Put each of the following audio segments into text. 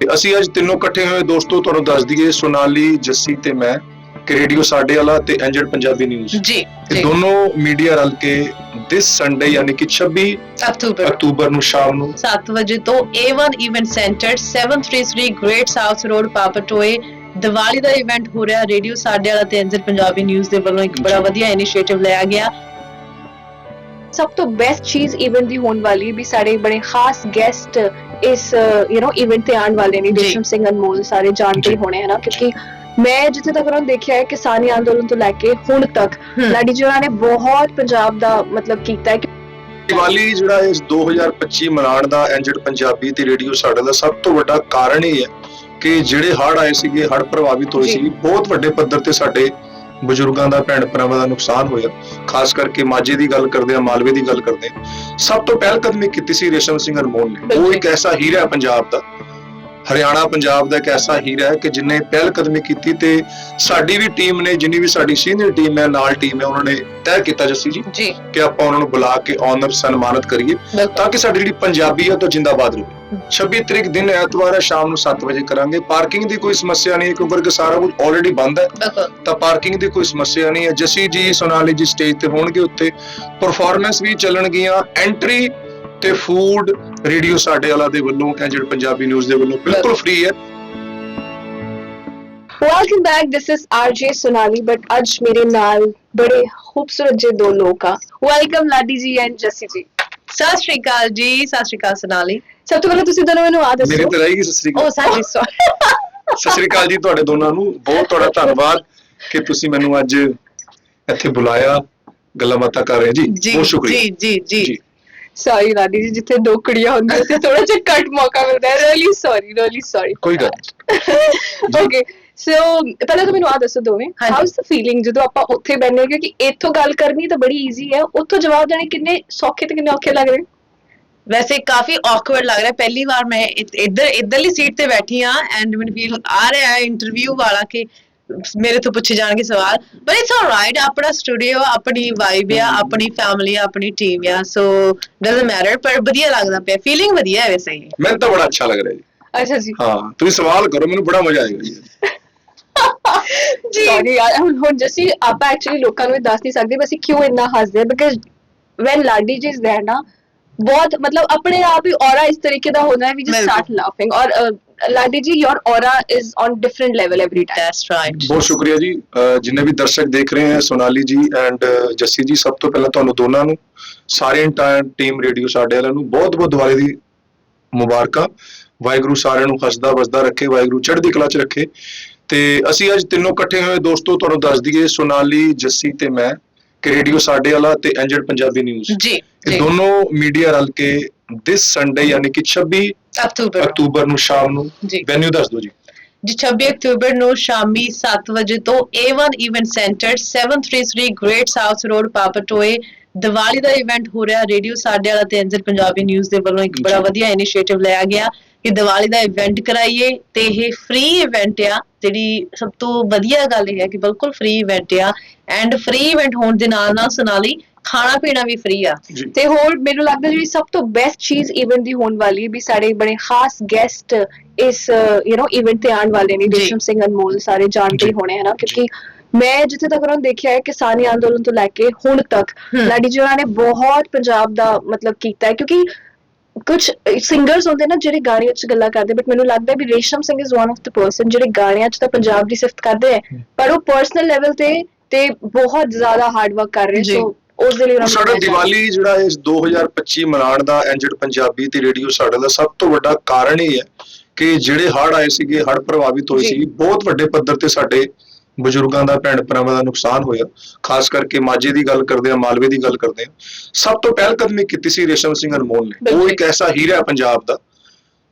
ਤੇ ਅਸੀਂ ਅੱਜ ਤਿੰਨੋਂ ਇਕੱਠੇ ਹੋਏ ਦੋਸਤੋ ਤੁਹਾਨੂੰ ਦੱਸ ਦਈਏ ਸੋਨਾਲੀ ਜੱਸੀ ਤੇ ਮੈਂ ਕਿ ਰੇਡੀਓ ਸਾਡੇ ਵਾਲਾ ਤੇ ਐਂਜਲ ਪੰਜਾਬੀ ਨਿਊਜ਼ ਜੀ ਜੀ। ਦੋਨੋਂ ਮੀਡੀਆ ਰਲ ਕੇ ਦਿਸ ਸੰਡੇ ਯਾਨੀ ਕਿ 26 ਅਕਤੂਬਰ। ਅਕਤੂਬਰ ਨੂੰ ਸ਼ਾਮ ਨੂੰ। 7 ਵਜੇ ਤੋਂ A1 event centre 733 Great South Road Papatoetoe Diwali ਦਾ ਇਵੈਂਟ ਹੋ ਰਿਹਾ। ਰੇਡੀਓ ਸਾਡੇ ਵਾਲਾ ਤੇ ਐਂਜਲ ਪੰਜਾਬੀ ਨਿਊਜ਼ ਦੇ ਵੱਲੋਂ ਇੱਕ ਬੜਾ। ਵਧੀਆ ਇਨੀਸ਼ੀਏਟਿਵ ਲਿਆ ਗਿਆ। ਸਭ ਤੋਂ ਬੈਸਟ ਚੀਜ਼ ਇਵੈਂਟ ਦੀ ਹੋਣ ਵਾਲੀ ਵੀ ਸਾਡੇ ਬੜੇ ਖਾਸ ਗੈਸਟ ਇਸ ਯੂ نو ਇਵੈਂਟ ਤੇ ਆਉਣ ਵਾਲੇ ਨੇ ਜੀ। ਰੇਸ਼ਮ ਸਿੰਘ ਅਨਮੋਲ ਸਾਰੇ ਜਾਣਦੇ। ਹੋਣੇ ਹਨਾ ਕਿਉਂਕਿ ਮੈਂ ਜਿੱਥੇ ਤੱਕ ਉਹਨਾਂ ਦੇਖਿਆ ਹੈ ਕਿਸਾਨੀ ਅੰਦੋਲਨ ਤੋਂ ਲੈ ਕੇ ਹੁਣ ਤੱਕ। ਲਾਡੀ ਜੀ ਉਹਨਾਂ ਨੇ ਬਹੁਤ ਪੰਜਾਬ ਦਾ ਮਤਲਬ ਕੀਤਾ ਹੈ ਕਿ ਦੀਵਾਲੀ ਜਿਹੜਾ ਇਸ 2025 ਮਨਾਉਣ ਦਾ ਐਂਜਲ ਪੰਜਾਬੀ ਤੇ ਰੇਡੀਓ ਸਾਡੇ ਦਾ ਸਭ ਤੋਂ ਵੱਡਾ ਕਾਰਨ ਇਹ ਹੈ ਕਿ ਜਿਹੜੇ ਹੜ੍ਹ ਆਏ ਸੀਗੇ ਹੜ੍ਹ ਪ੍ਰਭਾਵਿਤ ਹੋਏ। ਸੀ ਬਹੁਤ ਵੱਡੇ ਪੱਧਰ ਤੇ ਸਾਡੇ ਬਜ਼ੁਰਗਾਂ ਦਾ ਭੈਣ ਭਰਾਵਾਂ ਦਾ ਨੁਕਸਾਨ ਹੋਇਆ। ਖਾਸ ਕਰਕੇ ਮਾਝੇ ਦੀ ਗੱਲ ਕਰਦੇ ਆ ਮਾਲਵੇ ਦੀ ਗੱਲ ਕਰਦੇ ਆ। ਸਭ ਤੋਂ ਪਹਿਲ ਕਦਮੀ ਕੀਤੀ ਸੀ ਰੇਸ਼ਮ ਸਿੰਘ ਅਨਮੋਲ ਨੇ। ਉਹ। ਇੱਕ ਐਸਾ ਹੀਰਾ ਪੰਜਾਬ ਦਾ। ਹਰਿਆਣਾ ਪੰਜਾਬ ਦਾ ਇੱਕ ਐਸਾ ਹੀਰਾ ਹੈ ਕਿ ਜਿਨੇ ਪਹਿਲ ਕਦਮੀ ਕੀਤੀ ਤੇ ਸਾਡੀ ਵੀ ਟੀਮ ਨੇ ਜਿੰਨੀ ਵੀ ਸਾਡੀ ਸੀਨੀਅਰ ਟੀਮ ਹੈ ਨਾਲ ਟੀਮ ਹੈ ਉਹਨਾਂ ਨੇ ਤੈਅ ਕੀਤਾ ਜੱਸੀ ਜੀ ਕਿ ਆਪਾਂ ਉਹਨਾਂ ਨੂੰ ਬੁਲਾ ਕੇ ਆਨਰ ਸਨਮਾਨਿਤ ਕਰੀਏ ਤਾਂ ਕਿ ਸਾਡੀ ਜਿਹੜੀ ਪੰਜਾਬੀਅਤ ਉਹ ਜਿੰਦਾਬਾਦ ਰਹੇ। 26 ਤਰੀਕ ਦਿਨ ਐਤਵਾਰ ਹੈ ਸ਼ਾਮ ਨੂੰ 7 ਵਜੇ ਕਰਾਂਗੇ। ਪਾਰਕਿੰਗ ਦੀ ਕੋਈ ਸਮੱਸਿਆ ਨਹੀਂ ਕਿਉਂਕਿ ਸਾਰਾ ਕੁਝ ਆਲਰੇਡੀ ਬੰਦ ਹੈ। ਤਾਂ ਪਾਰਕਿੰਗ ਦੀ ਕੋਈ ਸਮੱਸਿਆ ਨਹੀਂ ਹੈ। ਜਸੀ ਜੀ ਸੋਨਾਲੀ ਜੀ ਸਟੇਜ ਤੇ ਹੋਣਗੇ ਉੱਤੇ ਪਰਫਾਰਮੈਂਸ ਵੀ ਚੱਲਣਗੀਆਂ ਐਂਟਰੀ ਤੇ ਫੂਡ ਰੇਡੀਓ ਸਾਡੇ ਵਾਲਾ ਦੇ ਵੱਲੋਂ ਐਂਜਲ ਪੰਜਾਬੀ ਨਿਊਜ਼ ਦੇ ਵੱਲੋਂ ਬਿਲਕੁਲ ਫ੍ਰੀ ਹੈ। Welcome back this is RJ Sonali but ਅੱਜ ਮੇਰੇ ਨਾਲ ਬੜੇ ਖੂਬਸੂਰਤ ਜੇ ਦੋ ਲੋਕ ਆ। ਵੈਲਕਮ ਲਾਡੀ ਜੀ ਐਂਡ ਜੱਸੀ ਜੀ ਸਤਿ ਸ਼੍ਰੀ ਅਕਾਲ ਜੀ ਸਤਿ ਸ਼੍ਰੀ ਅਕਾਲ ਸਨਾਲੀ ਸਭ ਤੋਂ ਪਹਿਲਾਂ ਤੁਸੀਂ ਦੋਨੋਂ ਮੈਨੂੰ ਆ ਮੇਰੇ ਦੱਸੋ ਤੇ ਰਹੇਗੀ ਸਤਿ ਸ੍ਰੀ ਉਹ ਅਕਾਲ ਸਾਡੀ ਸੌਰੀ ਸਤਿ ਸ੍ਰੀ ਅਕਾਲ ਜੀ ਤੁਹਾਡੇ ਦੋਨਾਂ ਨੂੰ। ਬਹੁਤ ਤੁਹਾਡਾ ਧੰਨਵਾਦ ਕਿ ਤੁਸੀਂ ਮੈਨੂੰ ਅੱਜ ਇੱਥੇ ਬੁਲਾਇਆ। ਗੱਲਾਂ ਬਾਤਾਂ ਕਰ ਰਹੇ ਜੀ ਜੀ ਬਹੁਤ ਸ਼ੁਕਰੀਆ। ਜੀ ਜੀ ਜੀ। ਜੀ। ਸੌਰੀ ਲਾਡੀ ਜੀ ਜਿੱਥੇ ਦੋ ਕੁੜੀਆਂ ਹੁੰਦੀਆਂ ਤੇ ਥੋੜਾ ਜਿਹਾ ਕੱਟ ਮੌਕਾ ਮਿਲਦਾ ਹੈ। ਰੀਅਲੀ ਸੌਰੀ ਰੀਅਲੀ ਸੌਰੀ ਕੋਈ ਗੱਲ ਨਹੀਂ। ਓਕੇ ਸੋ ਪਹਿਲਾਂ ਤਾਂ ਮੈਨੂੰ ਆ ਦੱਸੋ ਦੋਵੇਂ। ਹਾਂਜੀ। ਹਾਊਸ ਦ ਫੀਲਿੰਗ ਜਦੋਂ ਆਪਾਂ ਉੱਥੇ ਬੈਠਨੇ ਕਿਉਂਕਿ ਇੱਥੋਂ ਗੱਲ ਕਰਨੀ ਤਾਂ ਬੜੀ ਈਜ਼ੀ ਹੈ। ਉੱਥੋਂ ਜਵਾਬ ਦੇਣੇ ਕਿੰਨੇ ਸੌਖੇ ਤੇ ਕਿੰਨੇ ਔਖੇ ਲੱਗ ਰਹੇ? ਵੈਸੇ ਕਾਫੀ ਔਕਵਰਡ ਲੱਗ ਰਿਹਾ। ਪਹਿਲੀ ਵਾਰ ਮੈਂ ਇੱਧਰ ਇੱਧਰਲੀ ਸੀਟ ਤੇ ਬੈਠੀ ਆ ਐਂਡ ਮੈਨੂੰ ਫੀਲ ਆ ਰਿਹਾ ਹੈ ਇੰਟਰਵਿਊ ਵਾਲਾ ਕਿ ਮੇਰੇ ਤੋਂ ਪੁੱਛੇ ਜਾਣਗੇ ਸਵਾਲ ਬਟ ਇਟਸ ਆਲਰਾਈਟ ਆਪਣਾ ਸਟੂਡੀਓ ਆਪਣੀ ਵਾਈਬ ਆ ਆਪਣੀ ਫੈਮਿਲੀ ਆ ਆਪਣੀ ਟੀਮ ਆ ਸੋ ਡਸਨਟ ਮੈਟਰ ਪਰ ਵਧੀਆ ਲੱਗਦਾ ਪਿਆ ਫੀਲਿੰਗ ਵਧੀਆ ਹੈ ਵੈਸੇ ਹੀ ਮੈਨੂੰ ਤਾਂ ਬੜਾ ਅੱਛਾ ਲੱਗ ਰਿਹਾ ਜੀ ਅੱਛਾ ਜੀ ਹਾਂ ਤੁਸੀਂ ਸਵਾਲ ਕਰੋ ਮੈਨੂੰ ਬੜਾ ਮਜ਼ਾ ਆਏਗਾ ਜੀ ਜੀ ਸੌਰੀ ਯਾਰ ਹੁਣ ਹੁਣ ਜਸੀ ਆਪਾਂ ਐਕਚੁਅਲੀ ਲੋਕਾਂ ਨੂੰ ਇਹ ਦੱਸ ਨਹੀਂ ਸਕਦੇ ਬਸ ਇਹ ਕਿਉਂ ਇੰਨਾ ਹੱਸਦੇ ਬਿਕਾਜ਼ ਵੈਨ ਲਾਡੀ ਜੀ ਇਜ਼ देयर ਨਾ ਬਹੁਤ ਮਤਲਬ ਆਪਣੇ ਆਪ ਹੀ ਔਰਾ ਇਸ ਤਰੀਕੇ ਦਾ ਹੋਣਾ ਹੈ ਵੀ ਜਸਟ ਬਿਲਕੁਲ। ਸਟਾਰਟ ਲਾਫਿੰਗ ਔਰ ਅ, Laddi ji your aura is on different level every time that's right ਬਹੁਤ ਸ਼ੁਕਰੀਆ ਜੀ ਜਿੰਨੇ ਵੀ ਦਰਸ਼ਕ ਦੇਖ ਰਹੇ ਹੈ ਸੋਨਾਲੀ ਜੀ ਐਂਡ ਜੱਸੀ ਜੀ ਸਭ ਤੋਂ ਪਹਿਲਾਂ ਤੁਹਾਨੂੰ ਦੋਨਾਂ ਨੂੰ ਸਾਰੇ ਇੰਟਾਇਰ ਟੀਮ ਰੇਡੀਓ ਸਾਡੇ ਵਾਲਿਆਂ ਨੂੰ ਬਹੁਤ ਬਹੁਤ ਦਿਵਾਲੀ ਦੀ ਮੁਬਾਰਕਾਂ ਵਾਹਿਗੁਰੂ ਸਾਰਿਆਂ ਨੂੰ ਹੱਸਦਾ ਵਸਦਾ ਰੱਖੇ ਵਾਹਿਗੁਰੂ ਚੜ੍ਹਦੀ ਕਲਾ 'ਚ ਰੱਖੇ ਤੇ ਅਸੀਂ ਅੱਜ ਤਿੰਨੋਂ ਇਕੱਠੇ ਹੋਏ ਦੋਸਤੋ ਤੁਹਾਨੂੰ ਦੱਸ ਦਈਏ ਸੋਨਾਲੀ ਜੱਸੀ ਤੇ ਮੈਂ ਕਿ ਰੇਡੀਓ ਸਾਡੇ ਵਾਲਾ ਤੇ ਐਂਜਲ ਪੰਜਾਬੀ ਨਿਊਜ਼ ਜੀ ਇਹ ਦੋਨੋਂ ਮੀਡੀਆ ਰਲ ਕੇ ਦਿਸ ਸੰਡੇ ਯਾਨੀ ਕਿ 26 ਅਕਤੂਬਰ ਅਕਤੂਬਰ ਨੂੰ ਸ਼ਾਮ ਨੂੰ। ਜੀ। ਵੈਨਿਊ ਦੱਸ ਦਿਓ ਜੀ। ਜੀ 26 ਅਕਤੂਬਰ ਨੂੰ ਸ਼ਾਮੀ 7 ਵਜੇ ਤੋਂ A1 event centre 733 Great South Road Papatoetoe Diwali ਦਾ ਇਵੈਂਟ ਹੋ ਰਿਹਾ। ਰੇਡੀਓ ਸਾਡੇ ਵਾਲਾ ਤੇ ਐਂਜਲ ਪੰਜਾਬੀ ਨਿਊਜ਼ ਦੇ ਵੱਲੋਂ ਇੱਕ ਬੜਾ ਜੀ। ਵਧੀਆ ਇਨੀਸ਼ੀਏਟਿਵ ਲਿਆ ਗਿਆ ਕਿ ਦੀਵਾਲੀ ਦਾ ਇਵੈਂਟ ਕਰਾਈਏ ਤੇ ਇਹ ਫ੍ਰੀ ਇਵੈਂਟ ਆ। ਜਿਹੜੀ ਸਭ ਤੋਂ ਵਧੀਆ ਗੱਲ ਇਹ ਹੈ ਕਿ ਬਿਲਕੁਲ ਫ੍ਰੀ ਇਵੈਂਟ ਆ। ਐਂਡ ਫ੍ਰੀ ਇਵੈਂਟ ਹੋਣ ਦੇ ਨਾਲ ਨਾਲ ਸੁਨਾਲੀ ਖਾਣਾ ਪੀਣਾ ਵੀ ਫ੍ਰੀ ਆ ਤੇ ਹੋਰ ਮੈਨੂੰ ਲੱਗਦਾ ਜਿਹੜੀ ਸਭ ਤੋਂ ਬੈਸਟ ਚੀਜ਼ ਇਵੈਂਟ ਦੀ ਹੋਣ ਵਾਲੀ ਵੀ ਸਾਡੇ ਬੜੇ ਖਾਸ ਗੈਸਟ ਇਸ ਯੂ نو ਇਵੈਂਟ ਤੇ ਆਉਣ ਵਾਲੇ ਨੇ ਜੀ। ਰੇਸ਼ਮ ਸਿੰਘ ਅਨਮੋਲ ਸਾਰੇ ਜਾਣਦੇ। ਹੋਣੇ ਹਨਾ ਕਿਉਂਕਿ ਮੈਂ ਜਿੱਥੇ ਤੱਕ ਉਹਨਾਂ ਦੇਖਿਆ ਹੈ ਕਿਸਾਨੀ ਅੰਦੋਲਨ ਤੋਂ ਲੈ ਕੇ ਹੁਣ ਤੱਕ। ਲਾਡੀ ਜੀ ਉਹਨਾਂ ਨੇ ਬਹੁਤ ਪੰਜਾਬ ਦਾ ਮਤਲਬ ਕੀਤਾ ਹੈ ਕਿਉਂਕਿ ਕੁਝ ਸਿੰਗਰਸ ਹੁੰਦੇ ਨਾ ਜਿਹੜੇ ਗਾਣਿਆਂ 'ਚ ਗੱਲਾਂ ਕਰਦੇ ਬਟ ਮੈਨੂੰ ਲੱਗਦਾ ਵੀ Resham Singh is one of the person ਜਿਹੜੇ ਗਾਣਿਆਂ 'ਚ ਤਾਂ ਪੰਜਾਬ ਦੀ ਸਿਫਤ ਕਰਦੇ ਹਮ। ਪਰ ਉਹ ਪਰਸਨਲ ਲੈਵਲ ਤੇ ਤੇ ਬਹੁਤ ਜ਼ਿਆਦਾ ਹਾਰਡ ਵਰਕ ਕਰ ਰਹੇ। ਸੋ ਉਸ ਦੇ ਲਈ ਉਹਨਾਂ ਸਾਡਾ। ਦੀਵਾਲੀ ਜਿਹੜਾ ਇਸ 2025 ਮਨਾਉਣ ਦਾ ਐਂਜਲ ਪੰਜਾਬੀ ਤੇ ਰੇਡੀਓ ਸਾਡੇ ਦਾ ਸਭ ਤੋਂ ਵੱਡਾ ਕਾਰਨ ਇਹ ਹੈ ਕਿ ਜਿਹੜੇ ਹੜ੍ਹ ਆਏ ਸੀਗੇ ਹੜ੍ਹ ਪ੍ਰਭਾਵਿਤ ਹੋਏ। ਸੀ ਬਹੁਤ ਵੱਡੇ ਪੱਧਰ ਤੇ ਸਾਡੇ ਬਜ਼ੁਰਗਾਂ ਦਾ ਭੈਣ ਭਰਾਵਾਂ ਦਾ ਨੁਕਸਾਨ ਹੋਇਆ ਖਾਸ ਕਰਕੇ ਮਾਝੇ ਦੀ ਗੱਲ ਕਰਦੇ ਆ ਮਾਲਵੇ ਦੀ ਗੱਲ ਕਰਦੇ ਆ ਸਭ ਤੋਂ ਪਹਿਲ ਕਦਮੀ ਕੀਤੀ ਸੀ ਰੇਸ਼ਮ ਸਿੰਘ ਅਨਮੋਲ ਨੇ ਉਹ। ਇੱਕ ਐਸਾ ਹੀਰਾ ਹੈ ਪੰਜਾਬ ਦਾ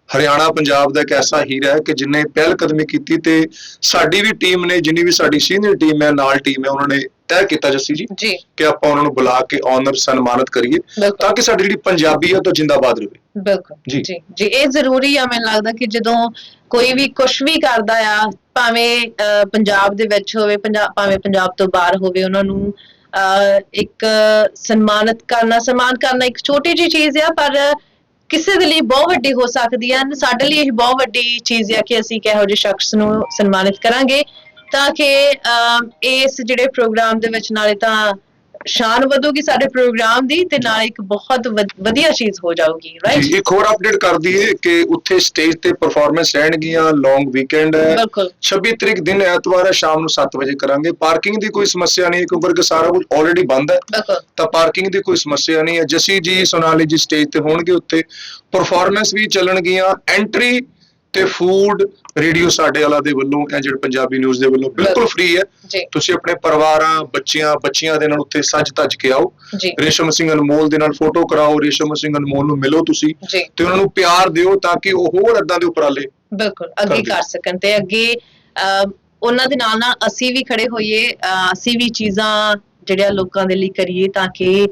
ਹਰਿਆਣਾ ਪੰਜਾਬ ਦਾ ਇੱਕ ਐਸਾ ਹੀਰਾ ਹੈ ਕਿ ਜਿਨੇ ਪਹਿਲ ਕਦਮੀ ਕੀਤੀ ਤੇ ਸਾਡੀ ਵੀ ਟੀਮ ਨੇ ਜਿੰਨੀ ਵੀ ਸਾਡੀ ਸੀਨੀਅਰ ਟੀਮ ਹੈ ਨਾਲ ਟੀਮ ਹੈ ਉਹਨਾਂ ਨੇ ਤੈਅ ਕੀਤਾ ਜੱਸੀ ਜੀ ਜੀ। ਕਿ ਆਪਾਂ ਉਹਨਾਂ ਨੂੰ ਬੁਲਾ ਕੇ ਆਨਰ ਸਨਮਾਨਿਤ ਕਰੀਏ ਤਾਂ ਕਿ ਸਾਡੀ ਜਿਹੜੀ ਪੰਜਾਬੀਅਤ ਉਹ ਜਿੰਦਾਬਾਦ ਰਹੇ। ਬਿਲਕੁਲ। ਜੀ। ਜੀ। ਜੀ ਇਹ ਜ਼ਰੂਰੀ ਆ ਮੈਨੂੰ ਲੱਗਦਾ ਕਿ ਜਦੋਂ ਕੋਈ ਵੀ ਕੁਝ ਵੀ ਕਰਦਾ ਆ ਭਾਵੇਂ ਪੰਜਾਬ ਦੇ ਵਿੱਚ ਹੋਵੇ ਪੰਜਾਬ ਭਾਵੇਂ ਪੰਜਾਬ ਤੋਂ ਬਾਹਰ ਹੋਵੇ ਉਹਨਾਂ ਨੂੰ ਇੱਕ ਸਨਮਾਨਿਤ ਕਰਨਾ ਸਨਮਾਨ ਕਰਨਾ ਇੱਕ ਛੋਟੀ ਜਿਹੀ ਚੀਜ਼ ਆ ਪਰ ਕਿਸੇ ਦੇ ਲਈ ਬਹੁਤ ਵੱਡੀ ਹੋ ਸਕਦੀ ਹੈ ਸਾਡੇ ਲਈ ਇਹ ਬਹੁਤ ਵੱਡੀ ਚੀਜ਼ ਹੈ ਕਿ ਅਸੀਂ ਕਿਹੋ ਜਿਹੇ ਸ਼ਖਸ ਨੂੰ ਸਨਮਾਨਿਤ ਕਰਾਂਗੇ ਤਾਂ ਕਿ ਅਮ, ਇਸ ਜਿਹੜੇ ਪ੍ਰੋਗਰਾਮ ਦੇ ਵਿੱਚ ਨਾਲੇ ਤਾਂ ਸ਼ਾਨ ਵਧੂਗੀ ਸਾਡੇ ਪ੍ਰੋਗਰਾਮ ਦੀ ਤੇ ਨਾਲ ਇੱਕ ਬਹੁਤ ਵਧ- ਵਧੀਆ ਚੀਜ਼ ਹੋ ਜਾਊਗੀ ਰਾਈਟ ਇੱਕ ਹੋਰ ਅਪਡੇਟ ਕਰ ਦਈਏ ਕਿ ਉੱਥੇ ਸਟੇਜ ਤੇ ਪਰਫਾਰਮੈਂਸ ਰਹਿਣਗੀਆਂ ਲੌਂਗ ਵੀਕਐਂਡ ਹੈ। ਬਿਲਕੁਲ। 26 ਤਰੀਕ ਦਿਨ ਐਤਵਾਰ ਹੈ ਸ਼ਾਮ ਨੂੰ 7 ਵਜੇ ਕਰਾਂਗੇ। ਪਾਰਕਿੰਗ ਦੀ ਕੋਈ ਸਮੱਸਿਆ ਨਹੀਂ ਕਿਉਂਕਿ ਸਾਰਾ ਕੁਝ ਆਲਰੇਡੀ ਬੰਦ ਹੈ। ਤਾਂ ਪਾਰਕਿੰਗ ਦੀ ਕੋਈ ਸਮੱਸਿਆ ਨਹੀਂ ਹੈ। ਜਸੀ ਜੀ ਸੋਨਾਲੀ ਜੀ ਸਟੇਜ ਤੇ ਹੋਣਗੇ ਉੱਤੇ ਪਰਫਾਰਮੈਂਸ ਵੀ ਚੱਲਣਗੀਆਂ ਐਂਟਰੀ ਤੇ ਫੂਡ ਰੇਡੀਓ ਸਾਡੇ ਵਾਲਾ ਦੇ ਵੱਲੋਂ ਜਿਹੜੇ ਪੰਜਾਬੀ ਨਿਊਜ਼ ਦੇ ਵੱਲੋਂ ਬਿਲਕੁਲ ਫ੍ਰੀ ਹੈ। ਤੁਸੀਂ ਆਪਣੇ ਪਰਿਵਾਰਾਂ ਬੱਚਿਆਂ ਬੱਚੀਆਂ ਦੇ ਨਾਲ ਉੱਥੇ ਸੱਜ ਧੱਜ ਕੇ ਆਓ। ਰੇਸ਼ਮ ਸਿੰਘ ਅਨਮੋਲ ਦੇ ਨਾਲ ਫੋਟੋ ਕਰਾਓ ਰੇਸ਼ਮ ਸਿੰਘ ਅਨਮੋਲ ਨੂੰ ਮਿਲੋ ਤੁਸੀਂ ਤੇ ਉਹਨਾਂ ਨੂੰ ਪਿਆਰ ਦਿਓ ਤਾਂ ਕਿ ਉਹ ਹੋਰ ਏਦਾਂ ਦੇ ਉਪਰਾਲੇ ਬਿਲਕੁਲ ਅੱਗੇ। ਕਰ ਸਕਣ ਤੇ ਅੱਗੇ ਉਹਨਾਂ ਦੇ ਨਾਲ ਨਾਲ ਅਸੀਂ ਵੀ ਖੜੇ ਹੋਈਏ ਅਸੀਂ ਵੀ ਚੀਜ਼ਾਂ ਜਿਹੜੀਆਂ ਲੋਕਾਂ ਦੇ ਲਈ ਕਰੀਏ ਤਾਂ ਕਿ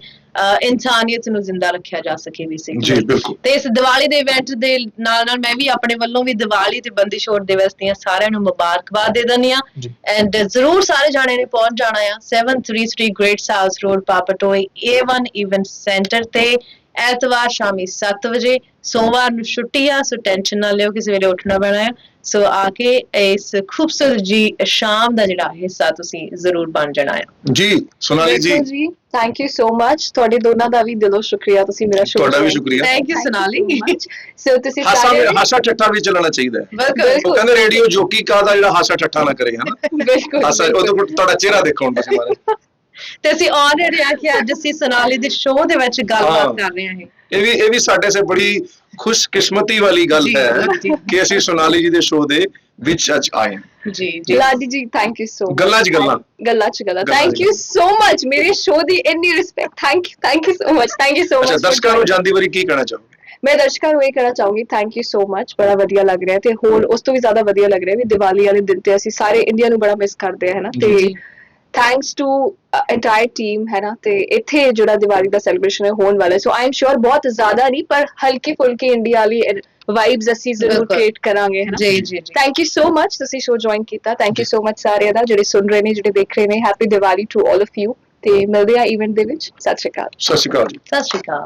ਇਨਸਾਨੀਅਤ ਨੂੰ ਜ਼ਿੰਦਾ ਰੱਖਿਆ ਜਾ ਸਕੇ ਵੀ ਜੀ ਬਿਲਕੁਲ। ਤੇ ਇਸ ਦੀਵਾਲੀ ਦੇ ਇਵੈਂਟ ਦੇ ਨਾਲ ਨਾਲ ਮੈਂ ਵੀ ਆਪਣੇ ਵੱਲੋਂ ਵੀ ਦੀਵਾਲੀ ਤੇ ਬੰਦੀ ਛੋੜ ਦਿਵਸ ਦੀਆਂ ਸਾਰਿਆਂ ਨੂੰ ਮੁਬਾਰਕਬਾਦ ਦੇ ਦਿੰਦੀ ਆ। ਐਂਡ ਜ਼ਰੂਰ ਸਾਰੇ ਜਾਣੇ ਨੇ ਪਹੁੰਚ ਜਾਣਾ ਆ। 733 Great House Road Papatoetoe A1 event centre ਤੇ ਐਤਵਾਰ ਸ਼ਾਮੀ 7 ਵਜੇ ਸੋਮਵਾਰ ਨੂੰ ਛੁੱਟੀ ਆ ਸੋ ਟੈਨਸ਼ਨ ਨਾ ਲਿਓ ਕਿਸੇ ਵੇਲੇ ਉੱਠਣਾ ਪੈਣਾ ਆ। ਸੋ ਆ ਕੇ ਇਸ ਖੂਬਸੂਰਤ ਜੀ ਸ਼ਾਮ ਦਾ ਜਿਹੜਾ ਹਿੱਸਾ ਤੁਸੀਂ ਜ਼ਰੂਰ ਬਣ ਜਾਣਾ ਆ। ਜੀ ਸੋਨਾਲੀ ਜੀ। ਥੈਂਕ ਯੂ ਸੋ ਮਚ ਤੁਹਾਡੇ ਦੋਨਾਂ ਦਾ ਵੀ ਦਿਲੋਂ ਸ਼ੁਕਰੀਆ ਤੁਸੀਂ ਮੇਰਾ ਸ਼ੋਅ ਤੁਹਾਡਾ ਵੀ ਸ਼ੁਕਰੀਆ। ਥੈਂਕ ਯੂ ਸੋਨਾਲੀ ਸੋ ਤੁਸੀਂ ਹਾਸਾ ਸਾਰੇ ਹਾਸਾ ਠੱਠਾ ਵੀ ਚੱਲਣਾ ਚਾਹੀਦਾ ਹੈ। ਬਿਲਕੁਲ। ਉਹ ਕਹਿੰਦੇ ਰੇਡੀਓ ਜੋਕੀ ਕਾ ਦਾ ਜਿਹੜਾ ਹਾਸਾ ਠੱਠਾ ਨਾ ਕਰੇ ਹਨਾ ਬਿਲਕੁਲ। ਹਾਸਾ ਉਹ ਤੁਹਾਡਾ ਚਿਹਰਾ ਦੇਖੋ ਹੁਣ ਤੁਸੀਂ ਮਾਰੇ। ਤੇ ਅਸੀਂ ਆਨਰਡ ਆ ਕਿ ਅੱਜ ਅਸੀਂ ਸੋਨਾਲੀ ਦੇ ਸ਼ੋਅ ਦੇ ਵਿੱਚ। ਗੱਲਬਾਤ ਕਰ ਰਹੇ ਹਾਂ ਇਹ। ਇਹ ਵੀ ਇਹ ਵੀ ਸਾਡੇ ਸੇ ਬੜੀ ਖੁਸ਼ਕਿਸਮਤੀ ਵਾਲੀ ਗੱਲ ਹੈ। ਕਿ ਅਸੀਂ ਸੋਨਾਲੀ ਜੀ ਦੇ ਸ਼ੋਅ ਦੇ ਵਿੱਚ ਅੱਜ ਆਏ ਹਾਂ। ਜੀ ਜੀ। ਲਾਡੀ ਜੀ ਥੈਂਕ ਯੂ ਸੋ ਗੱਲਾਂ 'ਚ ਗੱਲਾਂ। ਗੱਲਾਂ ਚ ਗੱਲਾਂ। ਥੈਂਕ ਯੂ ਸੋ ਮਚ ਮੇਰੇ ਸ਼ੋਅ ਦੀ ਇੰਨੀ respect thank you thank you so much thank you so ਅੱਛਾ ਮਚ ਦਰਸ਼ਕਾਂ ਨੂੰ ਜਾਂਦੀ ਵਾਰੀ ਕੀ ਕਹਿਣਾ ਚਾਹੋਗੇ? ਮੈਂ ਦਰਸ਼ਕਾਂ ਨੂੰ ਇਹ ਕਹਿਣਾ ਚਾਹੂੰਗੀ ਥੈਂਕ ਯੂ ਸੋ ਮਚ ਬੜਾ ਵਧੀਆ ਲੱਗ ਰਿਹਾ ਤੇ ਹੋਰ ਉਸ ਤੋਂ ਵੀ ਜ਼ਿਆਦਾ ਵਧੀਆ ਲੱਗ ਰਿਹਾ ਵੀ ਦੀਵਾਲੀ ਵਾਲੇ ਦਿਨ ਤੇ ਅਸੀਂ ਸਾਰੇ ਇੰਡੀਆ ਨੂੰ ਬੜਾ ਮਿਸ ਕਰਦੇ ਆ ਹੈ ਨਾ? ਤੇ। ਥੈਂਕਸ ਟੂ ਐਂਟਾਇਰ ਟੀਮ ਹੈ ਨਾ ਤੇ ਇੱਥੇ ਜਿਹੜਾ ਦੀਵਾਲੀ ਦਾ ਸੈਲੀਬ੍ਰੇਸ਼ਨ ਹੈ ਹੋਣ ਵਾਲਾ ਸੋ ਆਈ ਐਮ ਸ਼ੋਰ ਬਹੁਤ ਜ਼ਿਆਦਾ ਨਹੀਂ ਪਰ ਹਲਕੀ ਫੁਲਕੀ ਇੰਡੀਆ ਵਾਲੀ ਵਾਈਬਸ ਅਸੀਂ ਜ਼ਰੂਰ। ਕ੍ਰੀਏਟ ਕਰਾਂਗੇ ਹੈ ਨਾ ਜੀ ਜੀ ਜੀ ਥੈਂਕ ਯੂ ਸੋ ਮਚ ਤੁਸੀਂ ਸ਼ੋ ਜੁਆਇਨ ਕੀਤਾ ਥੈਂਕ ਯੂ ਸੋ ਮਚ ਸਾਰਿਆਂ ਦਾ ਜਿਹੜੇ ਸੁਣ ਰਹੇ ਨੇ ਜਿਹੜੇ ਦੇਖ ਰਹੇ ਨੇ happy Diwali to all of you ਤੇ ਮਿਲਦੇ ਆ ਇਵੈਂਟ ਦੇ ਵਿੱਚ ਸਤਿ ਸ਼੍ਰੀ ਅਕਾਲ ਸਤਿ ਸ਼੍ਰੀ ਅਕਾਲ ਸਤਿ ਸ਼੍ਰੀ ਅਕਾਲ